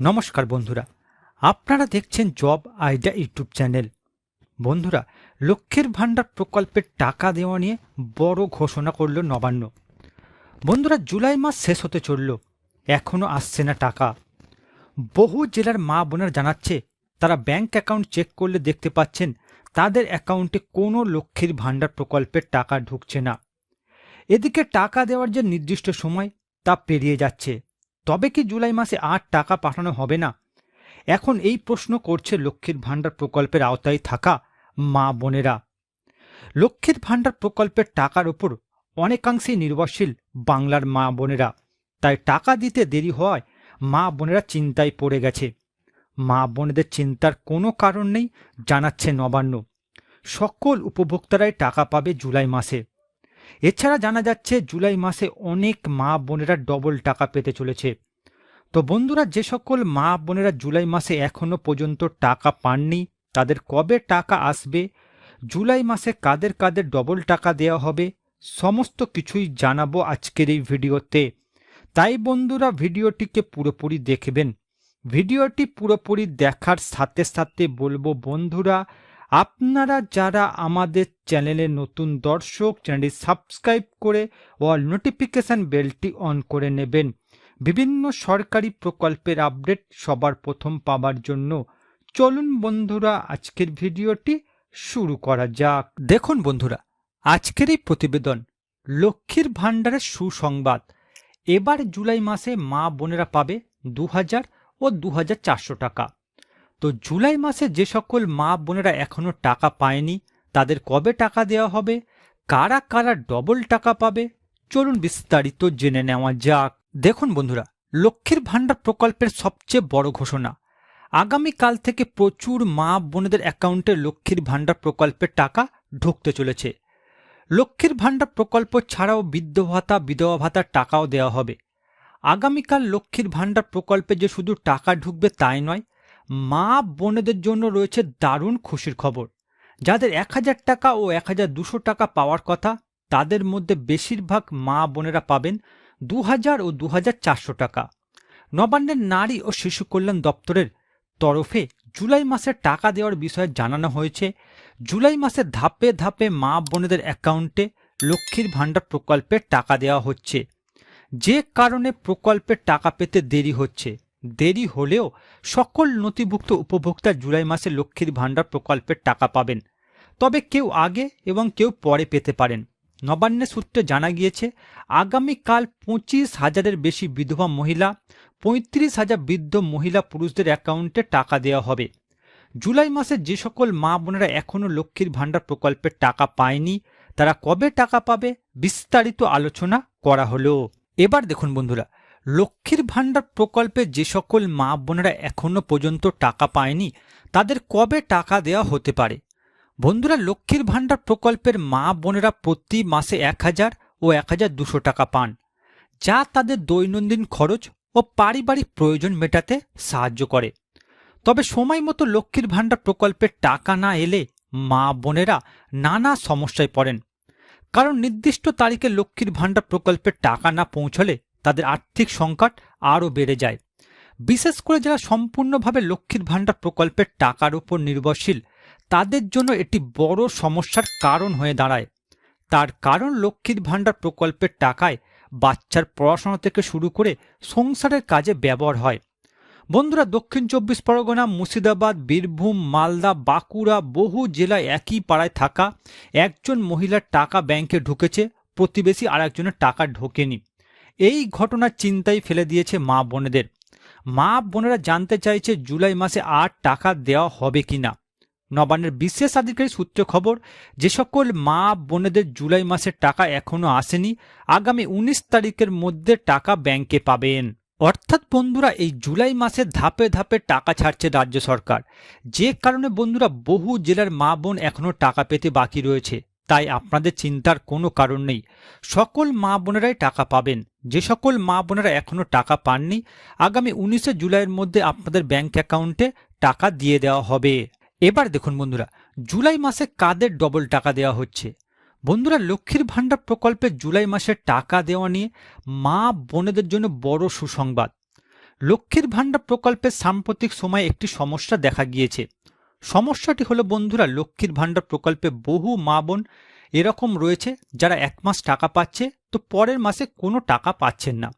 নমস্কার বন্ধুরা, আপনারা দেখছেন জব আইডিয়া ইউটিউব চ্যানেল। বন্ধুরা লক্ষ্যের ভাণ্ডার প্রকল্পের টাকা দেওয়া নিয়ে বড় ঘোষণা করল নবান্ন। বন্ধুরা, জুলাই মাস শেষ হতে চলল এখনও আসছে না টাকা। বহু জেলার মা বোনেরা জানাচ্ছে, তারা ব্যাংক অ্যাকাউন্ট চেক করলে দেখতে পাচ্ছেন, তাদের অ্যাকাউন্টে কোনো লক্ষ্মীর ভাণ্ডার প্রকল্পের টাকা ঢুকছে না। এদিকে টাকা দেওয়ার যে নির্দিষ্ট সময়, তা পেরিয়ে যাচ্ছে। তবে কি জুলাই মাসে আর টাকা পাঠানো হবে না? এখন এই প্রশ্ন করছে লক্ষ্মীর ভাণ্ডার প্রকল্পের আওতায় থাকা মা বোনেরা। লক্ষ্মীর ভাণ্ডার প্রকল্পের টাকার ওপর অনেকাংশেই নির্ভরশীল বাংলার মা বোনেরা। তাই টাকা দিতে দেরি হওয়ায় মা বোনেরা চিন্তায় পড়ে গেছে। মা বোনেদের চিন্তার কোনো কারণ নেই, জানাচ্ছে নবান্ন। সকল উপভোক্তারাই টাকা পাবে জুলাই মাসে। এছাড়া জানা যাচ্ছে জুলাই মাসে অনেক মা বোনেরা ডবল টাকা পেতে চলেছে। তো বন্ধুরা, যে সকল মা বোনেরা জুলাই মাসে এখনও পর্যন্ত টাকা পাননি, তাদের কবে টাকা আসবে, জুলাই মাসে কাদের কাদের ডবল টাকা দেওয়া হবে, সমস্ত কিছুই জানাব আজকের এই ভিডিওতে। তাই বন্ধুরা, ভিডিওটিকে পুরোপুরি দেখবেন। ভিডিওটি পুরোপুরি দেখার সাথে সাথে বলব বন্ধুরা আপনারা যারা আমাদের চ্যানেলে নতুন দর্শক, চ্যানেলটি সাবস্ক্রাইব করে অল নোটিফিকেশান বেলটি অন করে নেবেন। বিভিন্ন সরকারি প্রকল্পের আপডেট সবার প্রথম পাবার জন্য চলুন বন্ধুরা, আজকের ভিডিওটি শুরু করা যাক। দেখুন বন্ধুরা, আজকের এই প্রতিবেদন লক্ষ্মীর ভাণ্ডারের সুসংবাদ। এবার জুলাই মাসে মা বোনেরা পাবে দু হাজার ও দু হাজার চারশো টাকা। তো জুলাই মাসে যে সকল মা বোনেরা এখনও টাকা পায়নি, তাদের কবে টাকা দেওয়া হবে? কারা কারা ডবল টাকা পাবে? চলুন বিস্তারিত জেনে নেওয়া যাক। দেখুন বন্ধুরা, লক্ষ্মীর ভাণ্ডার প্রকল্পের সবচেয়ে বড় ঘোষণা। আগামীকাল থেকে প্রচুর মা বোনেদের অ্যাকাউন্টে লক্ষ্মীর ভাণ্ডার প্রকল্পের টাকা ঢুকতে চলেছে। লক্ষ্মীর ভাণ্ডার প্রকল্প ছাড়াও বৃদ্ধ ভাতা বিধবা ভাতার টাকাও দেওয়া হবে। আগামীকাল লক্ষ্মীর ভাণ্ডার প্রকল্পে যে শুধু টাকা ঢুকবে তাই নয় মা বোনেদের জন্য রয়েছে দারুণ খুশির খবর। যাদের এক হাজার টাকা ও এক হাজার দুশো টাকা পাওয়ার কথা, তাদের মধ্যে বেশিরভাগ মা বোনেরা পাবেন দু হাজার ও দু হাজার চারশো টাকা। নবান্নের নারী ও শিশু কল্যাণ দপ্তরের তরফে জুলাই মাসে টাকা দেওয়ার বিষয়ে জানানো হয়েছে। জুলাই মাসে ধাপে ধাপে মা বোনেদের অ্যাকাউন্টে লক্ষ্মীর ভাণ্ডার প্রকল্পে টাকা দেওয়া হচ্ছে। যে কারণে প্রকল্পের টাকা পেতে দেরি হচ্ছে। দেরি হলেও সকল নথিভুক্ত উপভোক্তা জুলাই মাসে লক্ষ্মীর ভাণ্ডার প্রকল্পের টাকা পাবেন। তবে কেউ আগে এবং কেউ পরে পেতে পারেন। নবান্নের সূত্রে জানা গিয়েছে, আগামীকাল পঁচিশ হাজারের বেশি বিধবা মহিলা, পঁয়ত্রিশ হাজার বৃদ্ধ মহিলা পুরুষদের অ্যাকাউন্টে টাকা দেওয়া হবে। জুলাই মাসে যে সকল মা বোনেরা এখনও লক্ষ্মীর ভাণ্ডার প্রকল্পের টাকা পায়নি, তারা কবে টাকা পাবে বিস্তারিত আলোচনা করা হলো। এবার দেখুন বন্ধুরা লক্ষ্মীর ভাণ্ডার প্রকল্পে যে সকল মা বোনেরা এখনও পর্যন্ত টাকা পায়নি, তাদের কবে টাকা দেওয়া হতে পারে? বন্ধুরা, লক্ষ্মীর ভাণ্ডার প্রকল্পের মা বোনেরা প্রতি মাসে এক হাজার ও এক হাজার দুশো টাকা পান, যা তাদের দৈনন্দিন খরচ ও পারিবারিক প্রয়োজন মেটাতে সাহায্য করে। তবে সময় মতো লক্ষ্মীর ভাণ্ডার প্রকল্পের টাকা না এলে মা বোনেরা নানা সমস্যায় পড়েন। কারণ নির্দিষ্ট তারিখে লক্ষ্মীর ভাণ্ডার প্রকল্পের টাকা না পৌঁছলে তাদের আর্থিক সংকট আরও বেড়ে যায়। বিশেষ করে যারা সম্পূর্ণভাবে লক্ষ্মীর ভাণ্ডার প্রকল্পের টাকার উপর নির্ভরশীল, তাদের জন্য এটি বড় সমস্যার কারণ হয়ে দাঁড়ায়। তার কারণ লক্ষ্মীর ভাণ্ডার প্রকল্পের টাকায় বাচ্চার পড়াশোনা থেকে শুরু করে সংসারের কাজে ব্যবহার হয়। বন্ধুরা, দক্ষিণ চব্বিশ পরগনা, মুর্শিদাবাদ, বীরভূম, মালদা, বাঁকুড়া বহু জেলায় একই পাড়ায় থাকা একজন মহিলার টাকা ব্যাংকে ঢুকেছে, প্রতিবেশী আর একজনের টাকা ঢোকেনি। এই ঘটনা চিন্তায় ফেলে দিয়েছে মা বোনেদের। মা বোনেরা জানতে চাইছে জুলাই মাসে আর টাকা দেওয়া হবে কি না। নবান্নের বিশেষ আধিকারিক সূত্রে খবর, যে সকল মা বোনেদের জুলাই মাসের টাকা এখনও আসেনি, আগামী উনিশ তারিখের মধ্যে টাকা ব্যাংকে পাবেন। অর্থাৎ বন্ধুরা, এই জুলাই মাসে ধাপে ধাপে টাকা ছাড়ছে রাজ্য সরকার। যে কারণে বন্ধুরা, বহু জেলার মা বোন এখনও টাকা পেতে বাকি রয়েছে। তাই আপনাদের চিন্তার কোনো কারণ নেই। সকল মা বোনেরাই টাকা পাবেন। যে সকল মা বোনেরা এখনও টাকা পাননি, আগামী উনিশে জুলাইয়ের মধ্যে আপনাদের ব্যাংক অ্যাকাউন্টে টাকা দিয়ে দেওয়া হবে। এবার দেখুন বন্ধুরা, জুলাই মাসে কাদের ডবল টাকা দেওয়া হচ্ছে? বন্ধুরা, লক্ষ্মীর ভাণ্ডার প্রকল্পে জুলাই মাসে টাকা দেওয়া নিয়ে মা বোনেদের জন্য বড় সুসংবাদ। লক্ষ্মীর ভাণ্ডার প্রকল্পের সাম্প্রতিক সময়ে একটি সমস্যা দেখা গিয়েছে। সমস্যাটি হলো বন্ধুরা লক্ষ্মীর ভাণ্ডার প্রকল্পে বহু মা বোন এরকম রয়েছে যারা এক মাস টাকা পাচ্ছে তো পরের মাসে কোনো টাকা পাচ্ছেন না।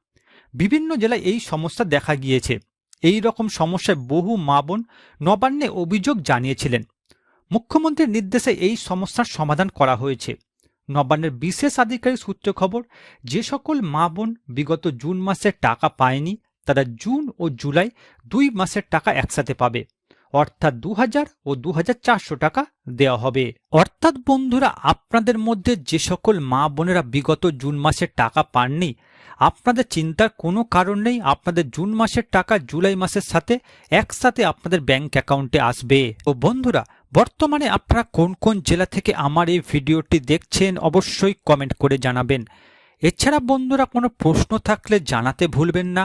বিভিন্ন জেলায় এই সমস্যা দেখা গিয়েছে। এই রকম সমস্যায় বহু মা বোন নবান্নে অভিযোগ জানিয়েছিলেন। মুখ্যমন্ত্রীর নির্দেশে এই সমস্যার সমাধান করা হয়েছে। নবান্নের বিশেষ আধিকারিক সূত্রে খবর, যে সকল মা বোন বিগত জুন মাসে টাকা পায়নি, তারা জুন ও জুলাই দুই মাসের টাকা একসাথে পাবে। অর্থাৎ দু হাজার ও দু হাজার চারশো টাকা দেওয়া হবে। অর্থাৎ বন্ধুরা, আপনাদের মধ্যে যে সকল মা বোনেরা বিগত জুন মাসের টাকা পাননি, আপনাদের চিন্তার কোনো কারণ নেই, আপনাদের জুন মাসের টাকা জুলাই মাসের সাথে একসাথে আপনাদের ব্যাংক অ্যাকাউন্টে আসবে। ও বন্ধুরা, বর্তমানে আপনারা কোন কোন জেলা থেকে আমার এই ভিডিওটি দেখছেন অবশ্যই কমেন্ট করে জানাবেন। এছাড়া বন্ধুরা, কোনো প্রশ্ন থাকলে জানাতে ভুলবেন না।